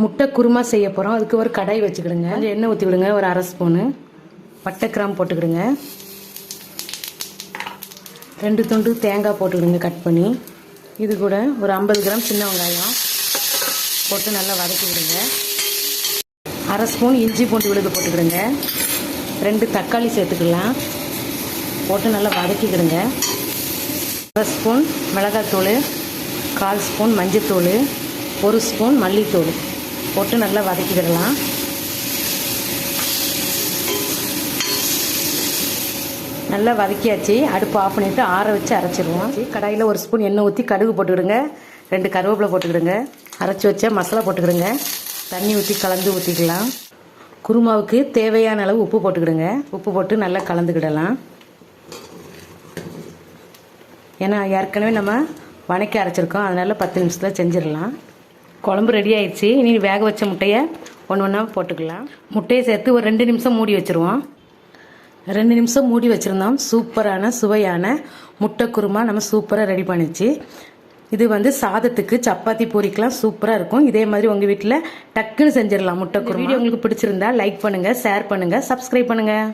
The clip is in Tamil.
முட்டை குருமா செய்ய போகிறோம் அதுக்கு ஒரு கடாய் வச்சுக்கிடுங்க. கொஞ்சம் எண்ணெய் ஊற்றி விடுங்க ஒரு அரை ஸ்பூனு பட்டை கிராம் போட்டுக்கிடுங்க. ரெண்டு துண்டு தேங்காய் போட்டுக்கிடுங்க கட் பண்ணி. இது கூட ஒரு ஐம்பது கிராம் சின்ன வெங்காயம் போட்டு நல்லா வதக்கி விடுங்க அரை ஸ்பூன் இஞ்சி பூண்டு விழுது போட்டுக்கிடுங்க. ரெண்டு தக்காளி சேர்த்துக்கலாம். போட்டு நல்லா வதக்கிக்கிடுங்க. அரை ஸ்பூன் மிளகாத்தூள் கால் ஸ்பூன் மஞ்சத்தூள் ஒரு ஸ்பூன் மல்லித்தூள் போட்டு நல்லா வதக்கிக்கிடலாம் நல்லா வதக்கியாச்சு. அடுப்பு ஆஃப் பண்ணிவிட்டு ஆற வச்சு அரைச்சிடுவோம் கடாயில் ஒரு ஸ்பூன் எண்ணெய் ஊற்றி கடுகு போட்டுக்கிடுங்க. ரெண்டு கருவேப்பிலை போட்டுக்கிடுங்க. அரைச்சி வச்ச மசாலா போட்டுக்கிடுங்க. தண்ணி ஊற்றி கலந்து ஊற்றிக்கலாம் குருமாவுக்கு தேவையான அளவு உப்பு போட்டுக்கிடுங்க. உப்பு போட்டு நல்லா கலந்துக்கிடலாம். ஏன்னா ஏற்கனவே நம்ம வணக்கி அரைச்சிருக்கோம். அதனால் பத்து நிமிஷத்தில் செஞ்சிடலாம். குழம்பு ரெடி ஆயிடுச்சு. இனி வேக வச்ச முட்டையை ஒன்று ஒன்றா போட்டுக்கலாம். முட்டையை சேர்த்து ஒரு ரெண்டு நிமிஷம் மூடி வச்சுருவோம். ரெண்டு நிமிஷம் மூடி வச்சுருந்தோம். சூப்பரான சுவையான முட்டை குருமா நம்ம சூப்பராக ரெடி பண்ணிச்சு இது வந்து சாதத்துக்கு சப்பாத்தி பூரிக்கெலாம் சூப்பராக இருக்கும். இதே மாதிரி உங்கள் வீட்டில் டக்குன்னு செஞ்சிடலாம் முட்டை குருமா. வீடியோ உங்களுக்கு பிடிச்சிருந்தா லைக் பண்ணுங்கள் ஷேர் பண்ணுங்கள் சப்ஸ்கிரைப் பண்ணுங்கள்